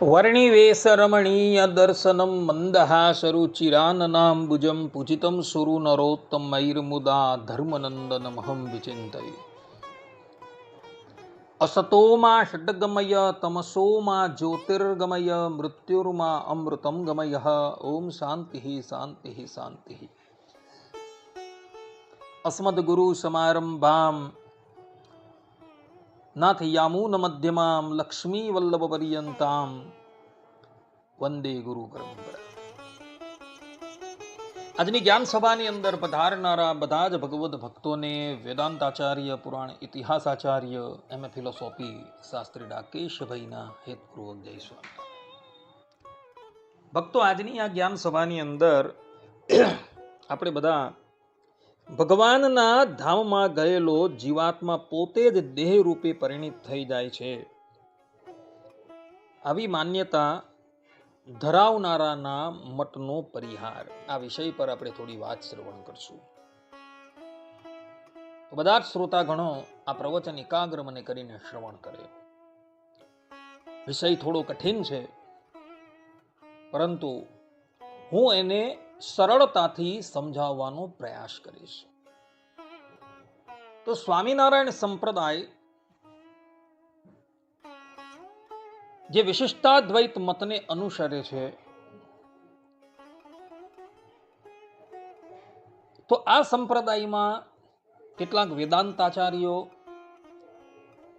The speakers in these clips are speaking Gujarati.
વર્ણિવેશરમણીય દર્શનમ મંદહાસરુચિરાનનાંબુજં પૂજિतं સુરુ નરોત્તમૈર્મુદા ધર્મનંદનમહં વિચિંતયે અસતોમાં ષડ્ગમય તમસોમાં જ્યોતિર્ગમય મૃત્યુર્મા અમૃતમ ગમય ઓમ શાંતિ શાંતિ શાંતિ અસ્મદ્ગુરુ નાથ યામૂન મધ્યમામ લક્ષ્મી વલ્લભ પર્યંતામ વંદે ગુરુ પરંપરા આજની જ્ઞાન સભાની અંદર પધારનારા બધા જ ભગવદ્ ભક્તોને વેદાંતાચાર્ય પુરાણ ઇતિહાસાચાર્ય એમ એ ફિલોસોફી શાસ્ત્રી ડાકેશભાઈના હેતપૂર્વક જય સ્વામી ભક્તો આજની આ જ્ઞાન સભાની અંદર આપણે બધા ભગવાનના ધામમાં ગયેલો જીવાત્મા પોતે જ દેહ રૂપે પરિણિત થઈ જાય છે. આવી માન્યતા ધરાવનારાના મતનો પરિહાર. આ વિષય પર આપણે થોડી વાત શ્રવણ કરશું. બધા જ શ્રોતાગણો આ પ્રવચન એકાગ્ર મને કરીને શ્રવણ કરે. વિષય થોડો કઠિન છે, પરંતુ હું એને સરળતાથી સમજાવવાનો પ્રયાસ કરીશ. તો સ્વામિનારાયણ સંપ્રદાય જે વિશિષ્ટાદ્વૈત મતને અનુસરે છે, તો આ સંપ્રદાયમાં કેટલાક વેદાંતાચાર્યો,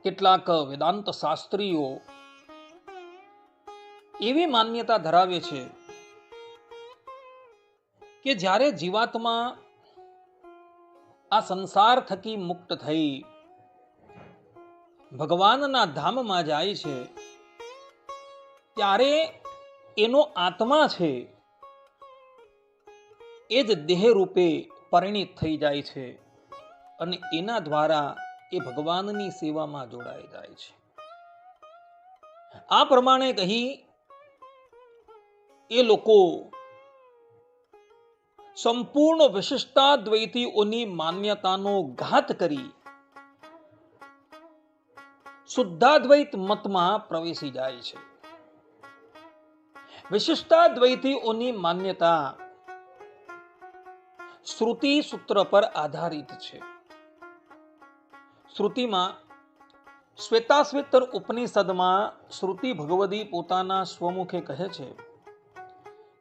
કેટલાક વેદાંત શાસ્ત્રીઓ એવી માન્યતા ધરાવે છે કે જ્યારે જીવાત્મા આ સંસાર થકી મુક્ત થઈ, ભગવાનના ધામમાં જાય છે, ત્યારે એનો આત્મા છે, એ જ દેહ રૂપે પરિણિત થઈ જાય છે અને એના દ્વારા એ ભગવાનની સેવામાં જોડાઈ જાય છે. આ પ્રમાણે કહી, એ લોકો સંપૂર્ણ વિશિષ્ટાદ્વૈતીઓની માન્યતાનો ઘાત કરી શુદ્ધાદ્વૈત મતમાં પ્રવેશી જાય છે. વિશિષ્ટાદ્વૈતીઓની માન્યતા શ્રુતિ સૂત્ર પર આધારિત છે. શ્રુતિમાં શ્વેતાશ્વેતર ઉપનિષદમાં શ્રુતિ ભગવદી પોતાના સ્વમુખે કહે છે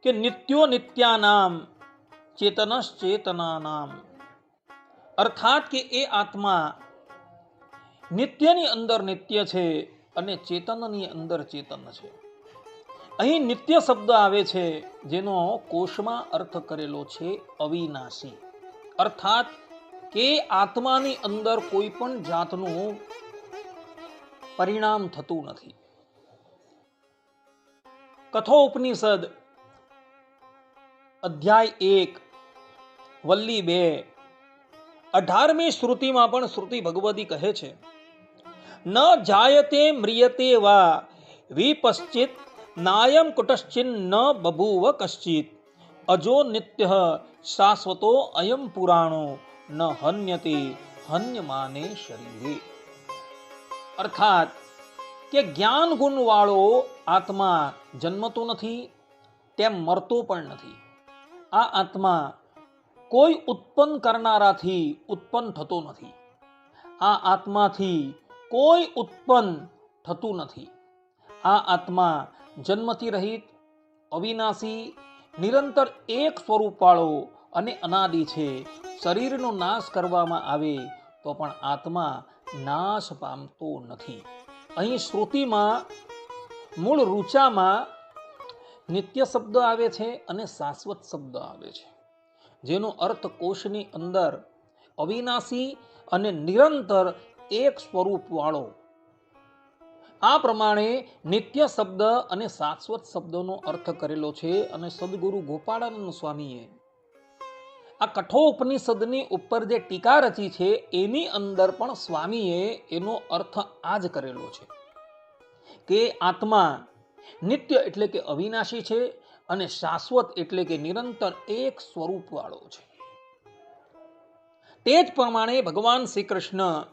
કે નિત્યો નિત્યાનામ ચેતનશ્ચેતનાનામ. અર્થાત કે એ આત્મા નિત્યની અંદર નિત્ય છે અને ચેતનની અંદર ચેતન છે. અહીં નિત્ય શબ્દ આવે છે, જેનો કોષમાં અર્થ કરેલો છે અવિનાશી. અર્થાત કે આત્માની અંદર કોઈ પણ જાતનું પરિણામ થતું નથી. કથોપનિષદ અધ્યાય એક વલ્લી બે. અઢારમી શ્રુતિમાં પણ શ્રુતિ ભગવતી કહે છે, ન જાયતે મ્રિયતે વા વિપશ્ચિત, નાયમ કુટશ્ચિન ન બભૂવ કશ્ચિત, અજો નિત્ય શાશ્વતો અયમ પુરાણો ન હન્યતે હન્યમાને શરીરે. અર્થાત કે જ્ઞાન ગુણવાળો આત્મા જન્મતો નથી, તેમ મરતો પણ નથી. આ આત્મા કોઈ ઉત્પન્ન કરનારાથી ઉત્પન્ન થતો નથી. આ આત્માથી કોઈ ઉત્પન્ન થતું નથી. આ આત્મા જન્મથી રહિત, અવિનાશી, નિરંતર એક સ્વરૂપવાળો અને અનાદિ છે, શરીરનો નાશ કરવામાં આવે તો પણ આત્મા નાશ પામતો નથી. અહીં શ્રુતિમાં, મૂળ રૂચામાં નિત્ય શબ્દ આવે છે અને શાશ્વત શબ્દ આવે છે. જેનો અર્થ કોષની અંદર અવિનાશી અને નિરંતર એક સ્વરૂપ વાળો આ પ્રમાણે નિત્ય શબ્દ અને શાશ્વત શબ્દનો અર્થ કરેલો છે અને સદગુરુ ગોપાળાનંદ સ્વામીએ. આ કઠોપનિષદની ઉપર જે ટીકા રચી છે એની અંદર પણ સ્વામીએ એનો અર્થ આ જ કરેલો છે કે આત્મા નિત્ય એટલે કે અવિનાશી છે અને શાશ્વત એટલે કે નિરંતર એક સ્વરૂપ વાળો છે. તે જ પ્રમાણે ભગવાન શ્રી કૃષ્ણ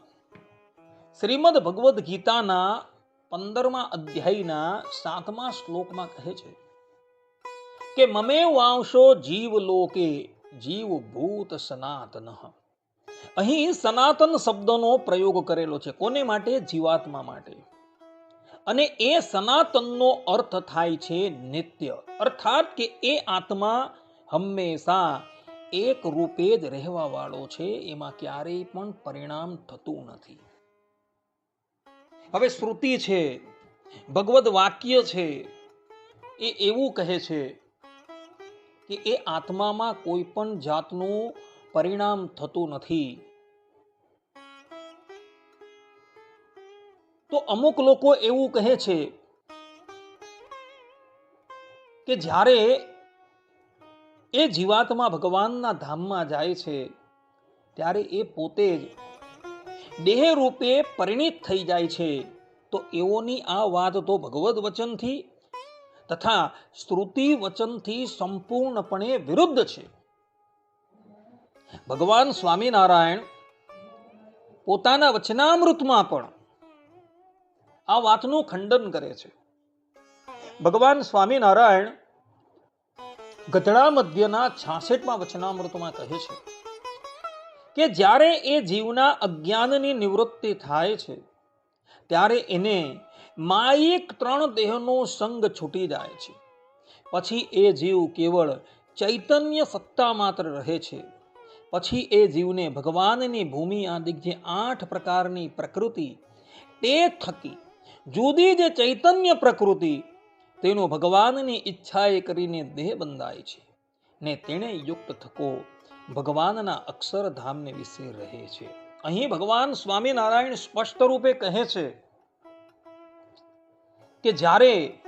શ્રીમદ ભગવદ્ ગીતાના પંદરમા અધ્યાયના સાતમા શ્લોકમાં કહે છે કે મમે વાંશો જીવ લોકે, જીવ ભૂત સનાતન. અહીં સનાતન શબ્દનો પ્રયોગ કરેલો છે. કોને માટે? જીવાત્મા માટે. અને એ સનાતનનો અર્થ થાય છે નિત્ય. અર્થાત કે એ આત્મા હંમેશા એક રૂપે જ રહેવા વાળો છે, એમાં ક્યારેય પણ પરિણામ થતું નથી. હવે શ્રુતિ છે, ભગવદ વાક્ય છે, એ એવું કહે છે કે એ આત્મામાં કોઈ પણ જાતનું પરિણામ થતું નથી. તો અમુક લોકો એવું કહે છે કે જ્યારે એ જીવાત્મા ભગવાનના ધામમાં જાય છે, ત્યારે એ પોતે જ દેહ રૂપે પરિણિત થઈ જાય છે. તો એઓની આ વાત તો ભગવદ વચનથી તથા શ્રુતિ વચનથી સંપૂર્ણપણે વિરુદ્ધ છે. ભગવાન સ્વામિનારાયણ પોતાના વચનામૃતમાં પણ આ વાતનું ખંડન કરે છે. ભગવાન સ્વામિનારાયણ ગધડા મધ્યના છાસઠમાં વચનામૃતમાં કહે છે કે જ્યારે એ જીવના અજ્ઞાનની નિવૃત્તિ થાય છે, ત્યારે એને માયિક ત્રણ દેહનો સંગ છૂટી જાય છે. પછી એ જીવ કેવળ ચૈતન્ય સત્તા માત્ર રહે છે. પછી એ જીવને ભગવાનની ભૂમિ આદિક જે આઠ પ્રકારની પ્રકૃતિ તે થકી જુદી જે ચૈતન્ય પ્રકૃતિ. તેનો ભગવાનની ઈચ્છાએ કરીને દેહ બંધાય છે ને તેણે યુક્ત થકો ભગવાનના અક્ષરધામને વિશે રહે છે. અહીં ભગવાન સ્વામિનારાયણ સ્પષ્ટ રૂપે કહે છે કે જ્યારે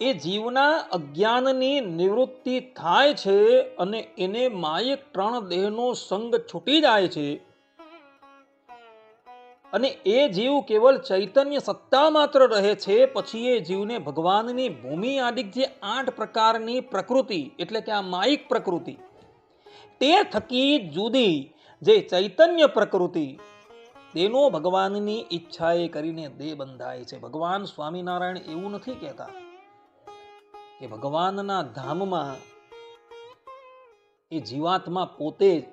એ જીવના અજ્ઞાનની નિવૃત્તિ થાય છે અને એને માયક ત્રણ દેહનો સંગ છૂટી જાય છે અને એ જીવ કેવલ ચૈતન્ય સત્તા માત્ર રહે છે, પછી એ જીવને ભગવાનની ભૂમિ આદિક જે આઠ પ્રકારની પ્રકૃતિ, એટલે કે આ માયિક પ્રકૃતિ. તે થકી જુદી જે ચૈતન્ય પ્રકૃતિ, તેનો ભગવાનની ઈચ્છાએ કરીને દેહ બંધાય છે. ભગવાન સ્વામિનારાયણ એવું નથી કહેતા કે ભગવાનના ધામમાં એ જીવાત્મા પોતે જ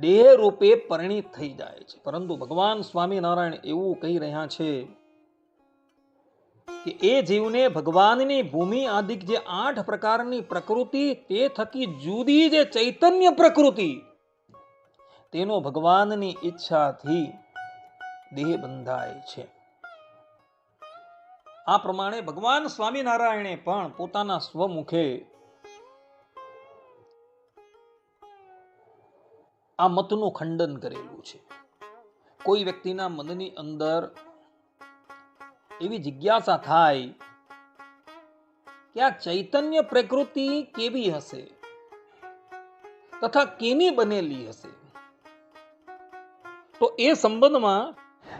દેહ રૂપે પરિણિત થઈ જાય છે. પરંતુ ભગવાન સ્વામિનારાયણ એવું કહી રહ્યા છે કે એ જીવને ભગવાનની ભૂમિ આદિક જે આઠ પ્રકારની પ્રકૃતિ તે થકી જુદી જે ચૈતન્ય પ્રકૃતિ તેનો ભગવાનની ઈચ્છાથી દેહ બંધાય છે. આ પ્રમાણે ભગવાન સ્વામિનારાયણે પણ પોતાના સ્વમુખે આ મતનું ખંડન કરેલું છે. કોઈ વ્યક્તિના મનની અંદર એવી જિજ્ઞાસા થાય કે આ ચૈતન્ય પ્રકૃતિ કેવી હશે તથા કેની બનેલી હશે? તો એ સંબંધમાં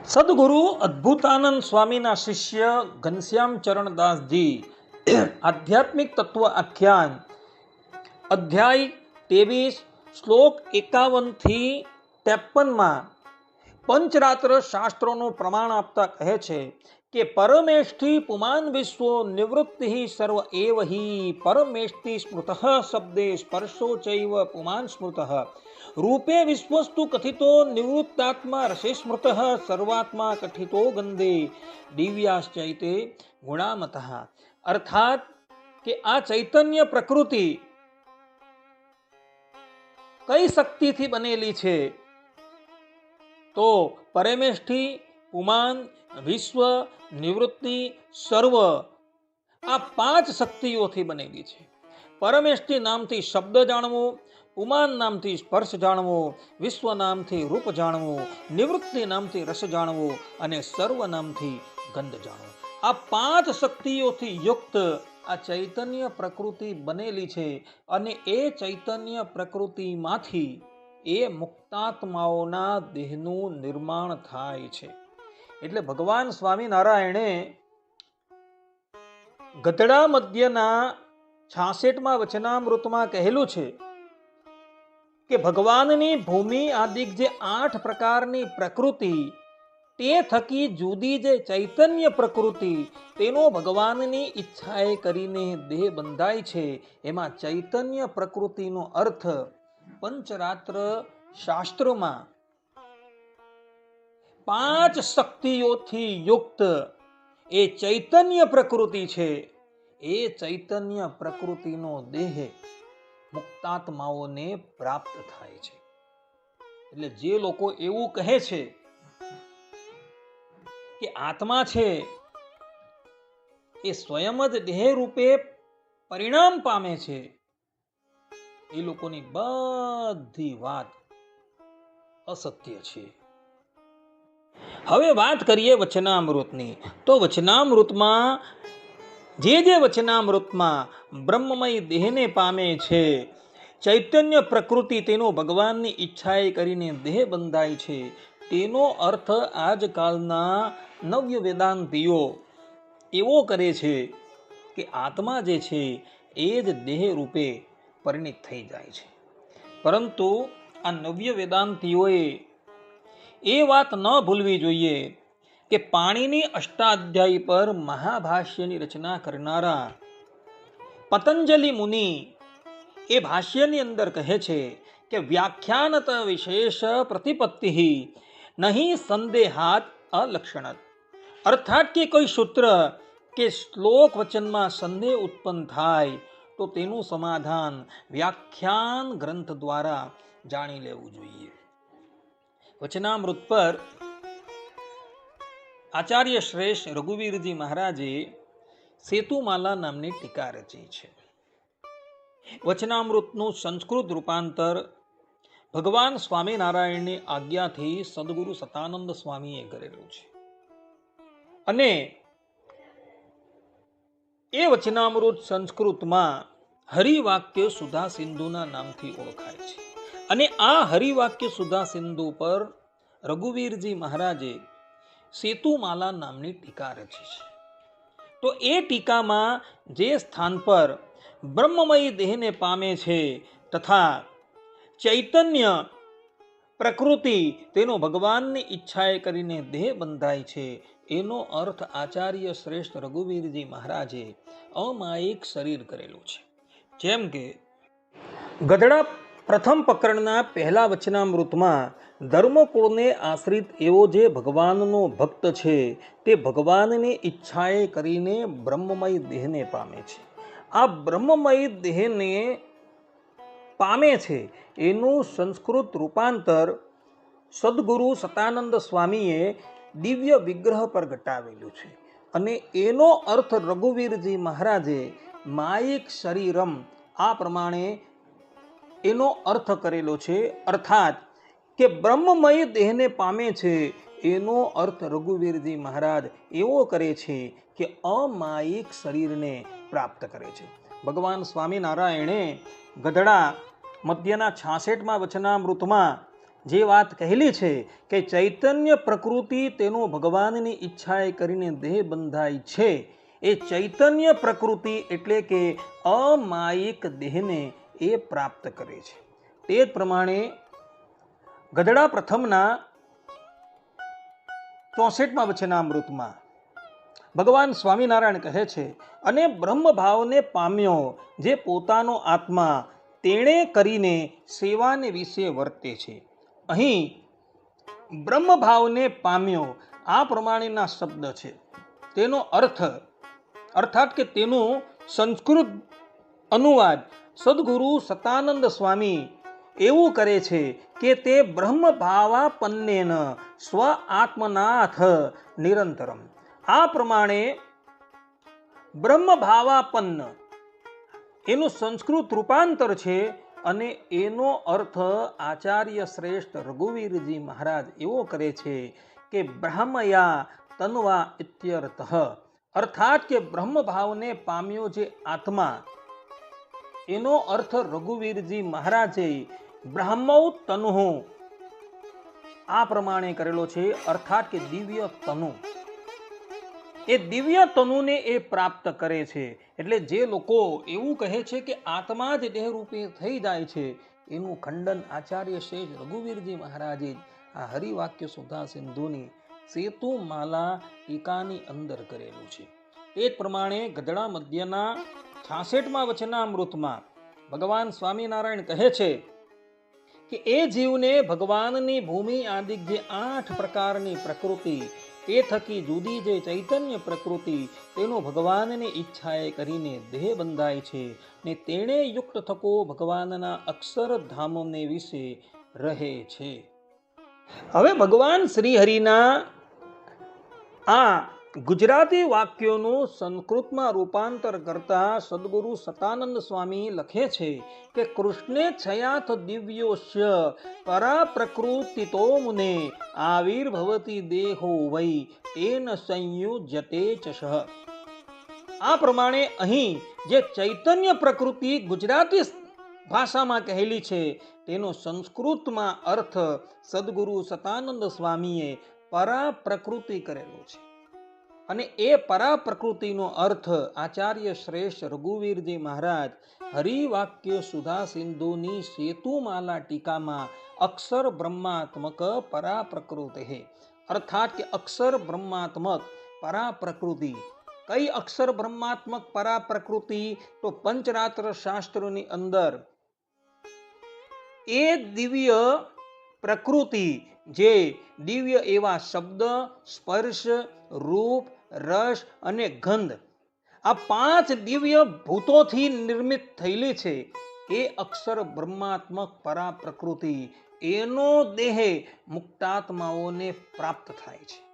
સદગુરુ અદ્ભુતાનંદ સ્વામીના શિષ્ય ઘનશ્યામ ચરણદાસજી આધ્યાત્મિક તત્વ આખ્યાન અધ્યાય ત્રેવીસ શ્લોક એકાવનથી ત્રેપનમાં પંચરાત્ર શાસ્ત્રોનું પ્રમાણ આપતા કહે છે કે પરમેષ્ઠી પુમાન વિશ્વો નિવૃત્તિ સર્વ એવહી પરમેષ્ઠી સ્મૃત શબ્દે સ્પર્શો ચૈવ પુમાન સ્મૃત. રૂપે વિશ્વસ્તુ કથિતો નિવૃત્તાત્મા રસે સ્મૃત સર્વાત્મા કથિતો ગંદે દિવ્યાશ્ચૈતે ગુણામત. અર્થાત કે આ ચૈતન્ય પ્રકૃતિ કઈ શક્તિથી બનેલી છે? તો પરમેષ્ઠી, પુમાન, વિશ્વ, નિવૃત્તિ, સર્વ આ પાંચ શક્તિઓથી બનેલી છે. પરમેષ્ઠી નામથી શબ્દ જાણવો ઉમાન નામથી સ્પર્શ જાણવો, વિશ્વ નામથી રૂપ જાણવું, નિવૃત્તિ નામથી રસ જાણવો અને સર્વ નામથી ગંધ જાણવો. આ પાંચ શક્તિઓથી યુક્ત આ ચૈતન્ય પ્રકૃતિ બનેલી છે અને એ ચૈતન્ય પ્રકૃતિમાંથી એ મુક્તાત્માઓના દેહનું નિર્માણ થાય છે. એટલે ભગવાન સ્વામિનારાયણે ગતડા મધ્યના છાસઠમાં વચનામૃતમાં કહેલું છે કે ભગવાનની ભૂમિ આદિક જે આઠ પ્રકારની પ્રકૃતિ તે થકી જુદી જે ચૈતન્ય પ્રકૃતિ તેનો ભગવાનની ઈચ્છાએ કરીને દેહ બંધાય છે. એમાં ચૈતન્ય પ્રકૃતિનો અર્થ પંચરાત્ર શાસ્ત્રોમાં પાંચ શક્તિઓથી યુક્ત એ ચૈતન્ય પ્રકૃતિ છે. એ ચૈતન્ય પ્રકૃતિનો દેહ મુક્તાત્માઓને પ્રાપ્ત થાય છે. એટલે જે લોકો એવું કહે છે કે આત્મા છે, એ સ્વયં જ દેહ રૂપે પરિણામ પામે છે. એ લોકોની બધી વાત અસત્ય છે. હવે વાત કરીએ વચનામૃતની. તો વચનામૃતમાં, જે જે વચનામૃતમાં બ્રહ્મમય દેહને પામે છે, ચૈતન્ય પ્રકૃતિ તેનો ભગવાનની ઈચ્છાએ કરીને દેહ બંધાય છે. તેનો અર્થ આજકાલના નવ્ય વેદાંતિઓ એવો કરે છે કે આત્મા જે છે એ જ દેહ રૂપે પરિણિત થઈ જાય છે. પરંતુ આ નવ્ય વેદાંતિઓએ એ વાત ન ભૂલવી જોઈએ કે પાણીની અષ્ટાધ્યાયી પર મહાભાષ્યની રચના કરનારા પતંજલિ મુનિ એ ભાષ્યની અંદર કહે છે કે વ્યાખ્યાનત વિશેષ પ્રતિપત્તિ નહીં સંદેહાત અલક્ષણત. અર્થાત કે કોઈ સૂત્ર કે શ્લોક વચનમાં સંદેહ ઉત્પન્ન થાય, તો તેનું સમાધાન વ્યાખ્યાન ગ્રંથ દ્વારા જાણી લેવું જોઈએ. વચનામૃત પર આચાર્ય શ્રેષ્ઠ રઘુવીરજી મહારાજે સેતુમાલા નામની ટીકા રચી છે. વચનામૃતનું સંસ્કૃત રૂપાંતર ભગવાન સ્વામિનારાયણની આજ્ઞાથી સદગુરુ સતાનંદ સ્વામીએ કરેલું છે. અને એ વચનામૃત સંસ્કૃતમાં હરિવાક્ય સુધા સિંધુના નામથી ઓળખાય છે. અને આ હરિવાક્ય સુધા સિંધુ પર રઘુવીરજી મહારાજે સેતુમાલા નામની ટીકા રચી છે. તો એ ટીકામાં જે સ્થાન પર બ્રહ્મમય દેહને પામે છે તથા ચૈતન્ય પ્રકૃતિ તેનો ભગવાનની ઈચ્છાએ કરીને દેહ બંધાય છે. એનો અર્થ આચાર્ય શ્રેષ્ઠ રઘુવીરજી મહારાજે અમાયિક શરીર કરેલું છે. જેમ કે ગધડા પ્રથમ પ્રકરણના પહેલા વચનામૃતમાં ધર્મકુળને આશ્રિત એવો જે ભગવાનનો ભક્ત છે તે ભગવાનની ઈચ્છાએ કરીને બ્રહ્મમય દેહને પામે છે. આ બ્રહ્મમય દેહને પામે છે. એનું સંસ્કૃત રૂપાંતર સદગુરુ સતાનંદ સ્વામીએ દિવ્ય વિગ્રહ પર ઘટાવેલું છે. અને એનો અર્થ રઘુવીરજી મહારાજે માયિક શરીરમ આ પ્રમાણે એનો અર્થ કરેલો છે. અર્થાત કે બ્રહ્મમય દેહને પામે છે. એનો અર્થ રઘુવીરજી મહારાજ એવો કરે છે કે અમાયિક શરીરને પ્રાપ્ત કરે છે. ભગવાન સ્વામિનારાયણે ગધડા મધ્યના છાસઠમાં વચનામૃતમાં જે વાત કહેલી છે કે ચૈતન્ય પ્રકૃતિ તેનો ભગવાનની ઈચ્છાએ કરીને દેહ બંધાય છે, એ ચૈતન્ય પ્રકૃતિ એટલે કે અમાયિક દેહને એ પ્રાપ્ત કરે છે. તે જ પ્રમાણે ગધડા પ્રથમના ચોસઠમાં વચનામૃતમાં ભગવાન સ્વામિનારાયણ કહે છે, અને બ્રહ્મભાવને પામ્યો, જે પોતાનો આત્મા તેણે કરીને સેવાને વિશે વર્તે છે. અહીં બ્રહ્મભાવને પામ્યો આ પ્રમાણેના શબ્દ છે. તેનો અર્થ, અર્થાત કે તેનું સંસ્કૃત અનુવાદ સદગુરુ સતાનંદ સ્વામી એવું કરે છે કે તે બ્રહ્મ ભાવાપન્નેન સ્વ આત્મનાથ નિરંતરમ. આ પ્રમાણે બ્રહ્મભાવાપન્ન. એનું સંસ્કૃત રૂપાંતર છે અને એનો અર્થ આચાર્ય શ્રેષ્ઠ રઘુવીરજી મહારાજ એવો કરે છે કે બ્રહ્મયા તન્વા ઇત્યર્થ. અર્થાત કે બ્રહ્મભાવને પામ્યો જે આત્મા, એનો અર્થ રઘુવીરજી મહારાજે બ્રહ્મૌ તનુ આ પ્રમાણે કરેલો છે, અર્થાત કે દિવ્ય તનુ એ દિવ્ય તનુને એ પ્રાપ્ત કરે છે. એટલે જે લોકો એવું કહે છે કે આત્મા જ દેહરૂપે થઈ જાય છે, એનું ખંડન આચાર્ય શ્રેષ્ઠ રઘુવીરજી મહારાજે આ હરિવાક્ય સુધા સિંધુની સેતુ માલા ટીકાની અંદર કરેલું છે. તે જ પ્રમાણે ગધડા મધ્યના છાસઠમાં વચનામૃતમાં ભગવાન સ્વામિનારાયણ કહે છે કે એ જીવને ભગવાનની ભૂમિ આદિ જે આઠ પ્રકારની પ્રકૃતિ તે થકી જુદી જે ચૈતન્ય પ્રકૃતિ, તેનો ભગવાનની ઈચ્છાએ કરીને દેહ બંધાય છે ને તેણે યુક્ત થકો ભગવાનના અક્ષરધામને વિશે રહે છે. હવે ભગવાન શ્રી હરિના આ ગુજરાતી વાક્યોનું સંસ્કૃતમાં રૂપાંતર કરતા સદગુરુ સતાનંદ સ્વામી લખે છે કે, કૃષ્ણે છયાથ દિવ્યોશ્ય પરા પ્રકૃતિતો મુને, આવિર્ભવતી દેહો વૈ, તેન સંયુજ્યતે ચશ. આ પ્રમાણે અહીં જે ચૈતન્ય પ્રકૃતિ ગુજરાતી ભાષામાં કહેલી છે, તેનો સંસ્કૃતમાં અર્થ સદગુરુ સતાનંદ સ્વામીએ પરા પ્રકૃતિ કરેલો છે. અને એ પરા પ્રકૃતિનો અર્થ આચાર્ય શ્રેષ્ઠ રઘુવીરજી મહારાજ હરિવાક્ય સુધા સિંધુની સેતુમાલા ટીકામાં અક્ષર બ્રહ્માત્મક પરા પ્રકૃતિ અર્થાત કે અક્ષર બ્રહ્માત્મક પરા પ્રકૃતિ કઈ અક્ષર બ્રહ્માત્મક પરા પ્રકૃતિ તો પંચરાત્ર શાસ્ત્રોની અંદર એ દિવ્ય પ્રકૃતિ જે દિવ્ય એવા શબ્દ, સ્પર્શ, રૂપ રસ અને ગંધ. આ પાંચ દિવ્ય ભૂતોથી નિર્મિત થયેલી છે. એ અક્ષર બ્રહ્માત્મક પરા પ્રકૃતિ એનો દેહ મુક્તાત્માઓને પ્રાપ્ત થાય છે.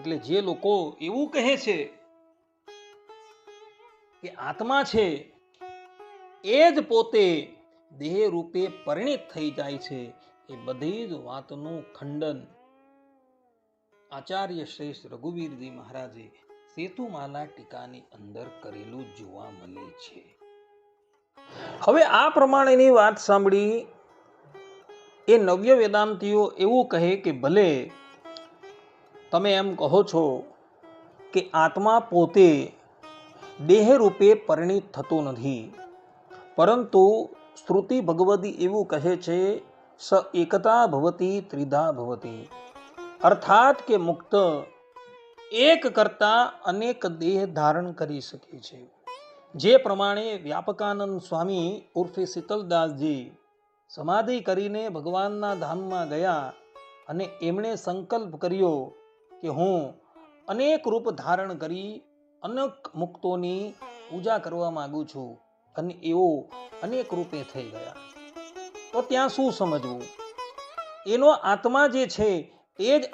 એટલે જે લોકો એવું કહે છે કે આત્મા છે, એ જ પોતે દેહ રૂપે પરિણિત થઈ જાય છે. એ બધી જ વાતનું ખંડન આચાર્ય શ્રેષ્ઠ રઘુવીરજી મહારાજે સેતુમાલા ટીકાની અંદર કરેલું જોવા મળે છે. હવે આ પ્રમાણેની વાત સાંભળી એ નવ્ય વેદાંતિઓ એવું કહે કે ભલે તમે એમ કહો છો કે આત્મા પોતે દેહ રૂપે પરિણિત થતો નથી, પરંતુ શ્રુતિ ભગવતી એવું કહે છે, સ એકતા ભવતી, ત્રિધા ભવતી. અર્થાત કે મુક્ત એક કરતા અનેક દેહ ધારણ કરી શકે છે. જે પ્રમાણે વ્યાપકાનંદ સ્વામી ઉર્ફે શીતલદાસજી સમાધિ કરીને ભગવાનના ધામમાં ગયા અને એમણે સંકલ્પ કર્યો કે હું અનેક રૂપ ધારણ કરી અનેક મુક્તોની પૂજા કરવા માંગુ છું અને એઓ અનેક રૂપે થઈ ગયા. તો ત્યાં શું સમજવું? એનો આત્મા જે છે તે જ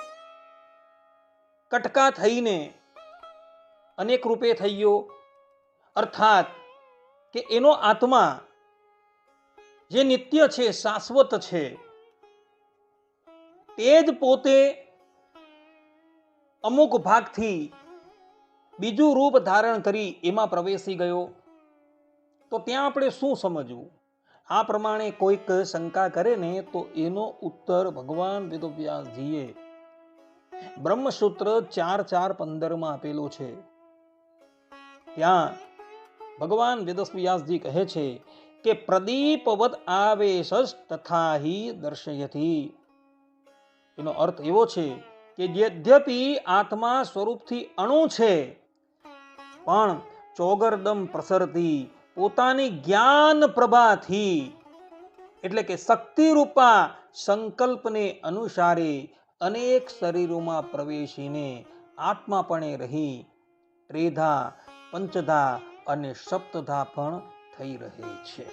કટકા થઈને અનેક રૂપે થઈ ગયો. અર્થાત કે એનો આત્મા જે નિત્ય છે, શાશ્વત છે, તે જ પોતે અમુક ભાગથી બીજું રૂપ ધારણ કરી એમાં પ્રવેશી ગયો. તો ત્યાં આપણે શું સમજવું? આ પ્રમાણે કોઈક શંકા કરે ને તો એનો ઉત્તર ભગવાન વેદવ્યાસજીએ બ્રહ્મસૂત્ર ચાર ચાર પંદરમાં આપેલો છે. ત્યાં ભગવાન વેદવ્યાસજી કહે છે કે પ્રદીપવત આવેશ તથા દર્શયથી એનો અર્થ એવો છે કે, યદ્યપિ આત્મા સ્વરૂપથી અણુ છે, પણ ચોગરદમ પ્રસરતી પોતાની જ્ઞાન પ્રભાથી, એટલે કે શક્તિ રૂપા સંકલ્પને અનુસારે અનેક શરીરોમાં પ્રવેશીને આત્માપણે રહી, ત્રેધા, પંચધા અને સપ્તધા પણ થઈ રહે છે.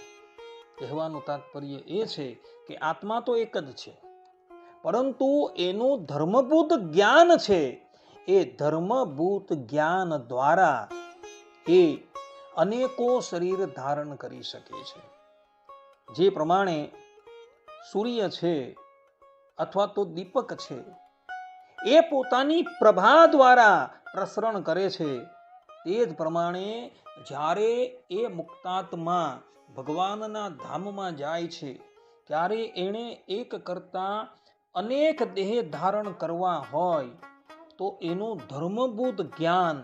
કહેવાનું તાત્પર્ય એ છે કે આત્મા તો એક જ છે. પરંતુ એનું ધર્મભૂત જ્ઞાન છે. એ ધર્મભૂત જ્ઞાન દ્વારા એ અનેકો શરીર ધારણ કરી શકે છે. જે પ્રમાણે સૂર્ય છે અથવા તો દીપક છે, એ પોતાની પ્રભા દ્વારા પ્રસરણ કરે છે, તે જ પ્રમાણે જ્યારે એ મુક્તાત્મા ભગવાનના ધામમાં જાય છે, ત્યારે એણે એક કરતા અનેક દેહ ધારણ કરવા હોય, તો એનું ધર્મભૂત જ્ઞાન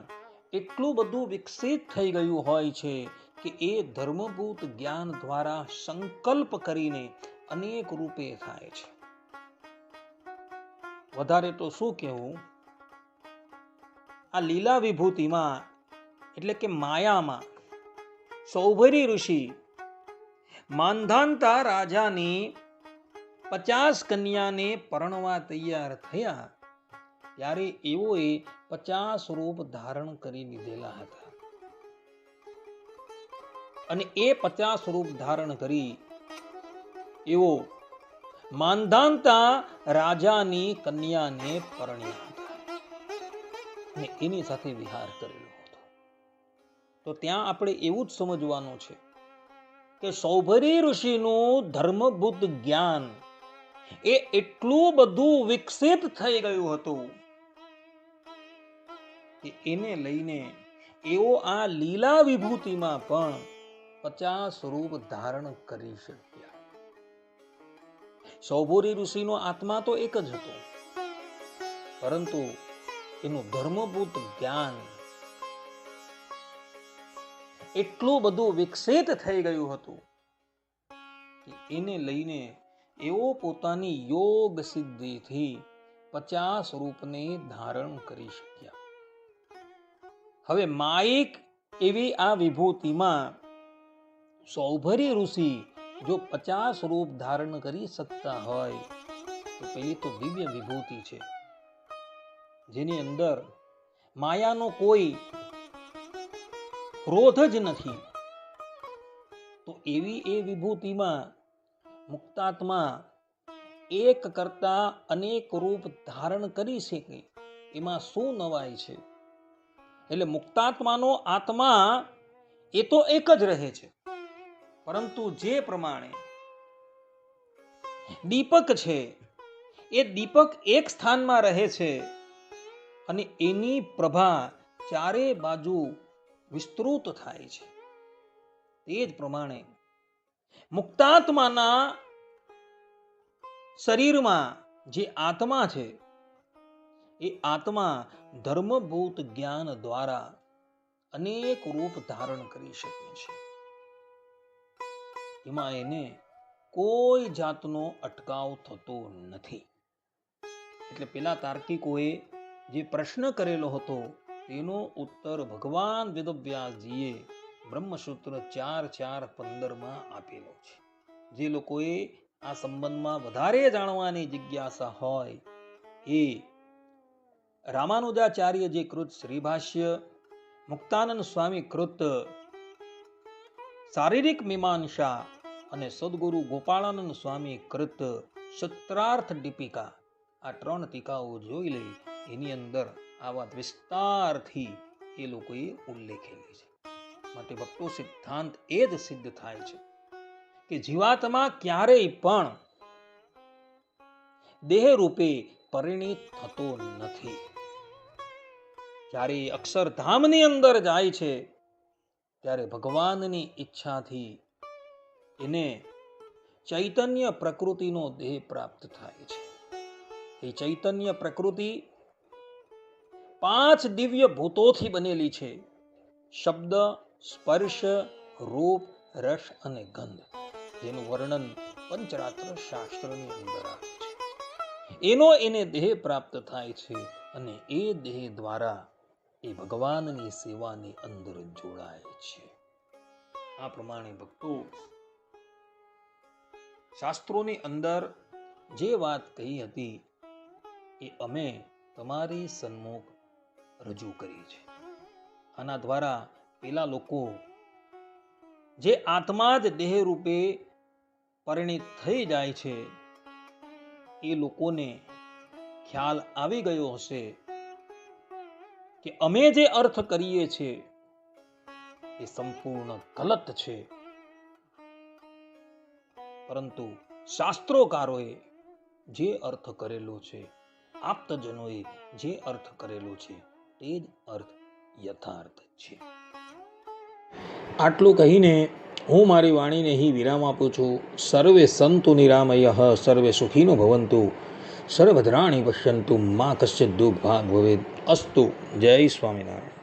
એટલું બધું વિકસિત થઈ ગયું હોય છે કે એ ધર્મભૂત જ્ઞાન દ્વારા સંકલ્પ કરીને અનેક રૂપે થાય છે. વધારે તો શું કહેવું? આ લીલા વિભૂતિમાં, એટલે કે માયામાં, સૌભરી ઋષિ માંધાંતા રાજાની પચાસ કન્યાને પરણવા તૈયાર થયા. ત્યારે એઓએ પચાસ રૂપ ધારણ કરી લીધેલા હતા. અને એ પચાસ રૂપ ધારણ કરી એવો માંધાંતા રાજાની કન્યાને પરણ્યા હતા અને એની સાથે વિહાર કરેલો હતો. તો ત્યાં આપણે એવું જ સમજવાનું છે કે સૌભરી ઋષિનું ધર્મબુદ્ધ જ્ઞાન એ એટલું બધું વિકસિત થઈ ગયું હતું કે એને લઈને એઓ આ લીલા વિભૂતિમાં પણ પચાસ રૂપ ધારણ કરી શક્યા. સૌભોરી ઋષિનો આત્મા તો એક જ હતો. પરંતુ એનું ધર્મભૂત જ્ઞાન એટલું બધું વિકસિત થઈ ગયું હતું કે એને લઈને એવો પોતાની યોગ સિદ્ધિથી પચાસ રૂપને ધારણ કરી શક્યા. હવે માઈક એવી આ વિભૂતિમાં સૌભરી ઋષિ જો પચાસ રૂપ ધારણ કરી શકતા હોય, તો પેલી તો દિવ્ય વિભૂતિ છે, જેની અંદર માયાનો કોઈ ક્રોધ જ નથી. તો એવી એ વિભૂતિમાં મુક્તાત્મા એક કરતા અનેક રૂપ ધારણ કરી શકે, એમાં શું નવાય છે? એટલે મુક્તાત્માનો આત્મા એ તો એક જ રહે છે. પરંતુ જે પ્રમાણે દીપક છે, એ દીપક એક સ્થાનમાં રહે છે અને એની પ્રભા ચારે બાજુ વિસ્તૃત થાય છે. તે જ પ્રમાણે મુક્તાત્માના શરીરમાં જે આત્મા છે એ આત્મા ધર્મભૂત જ્ઞાન દ્વારા અનેક રૂપ ધારણ કરી શકે છે. એમાં એને કોઈ જાતનો અટકાવ થતો નથી. એટલે પેલા તાર્કિકોએ જે પ્રશ્ન કરેલો હતો, તેનો ઉત્તર ભગવાન વેદવ્યાસજીએ બ્રહ્મસૂત્ર ચાર ચાર પંદરમાં આપેલો છે. જે લોકોએ આ સંબંધમાં વધારે જાણવાની જિજ્ઞાસા હોય, એ રામાનુજાચાર્ય જે કૃત શ્રીભાષ્ય, મુક્તાનંદ સ્વામી કૃત, શારીરિક મીમાંસા અને સદગુરુ ગોપાળાનંદ સ્વામી કૃત સત્રાર્થ દીપિકા. આ ત્રણ ટીકાઓ જોઈ લઈ એની અંદર આ વાત વિસ્તારથી એ લોકોએ ઉલ્લેખેલી છે. માટે ભક્તો સિદ્ધાંત એ જ સિદ્ધ થાય છે કે જીવાત્મા ક્યારેય પણ દેહ રૂપે પરિણિત થતો નથી. જ્યારે અક્ષરધામની અંદર જાય છે, ત્યારે ભગવાનની ઈચ્છાથી એને ચૈતન્ય પ્રકૃતિનો દેહ પ્રાપ્ત થાય છે. એ ચૈતન્ય પ્રકૃતિ પાંચ દિવ્ય ભૂતોથી બનેલી છે. શબ્દ, સ્પર્શ, રૂપ, રસ અને ગંધ. જેનું વર્ણન પંચરાત્ર શાસ્ત્રની અંદર આવે છે. એનો એને દેહ પ્રાપ્ત થાય છે અને એ દેહ દ્વારા એ ભગવાનની સેવાની અંદર જોડાય છે. આ પ્રમાણે ભક્તો શાસ્ત્રોની અંદર જે વાત કહી હતી, એ અમે તમારી સન્મુખ રજૂ કરી છે. આના દ્વારા પેલા લોકો જે આત્મા જ દેહ રૂપે પરિણિત થઈ જાય છે, એ લોકોને ખ્યાલ આવી ગયો હશે કે અમે જે અર્થ કરીએ છીએ એ સંપૂર્ણ ગલત છે. પરંતુ શાસ્ત્રોકારોએ જે અર્થ કરેલો છે, આપ્તજનોએ જે અર્થ કરેલો છે, તે જ અર્થ યથાર્થ છે. આટલું કહીને હું મારી વાણીને અહીં વિરામ આપું છું. સર્વે સંતુ નિરામય, સર્વે સુખીનો ભવંતુ. સર્વભદ્રાણી પશ્યંતુ મા કશ્ચિત દુઃખ ભાગ ભવેદ. અસ્તુ. જય સ્વામિનારાયણ.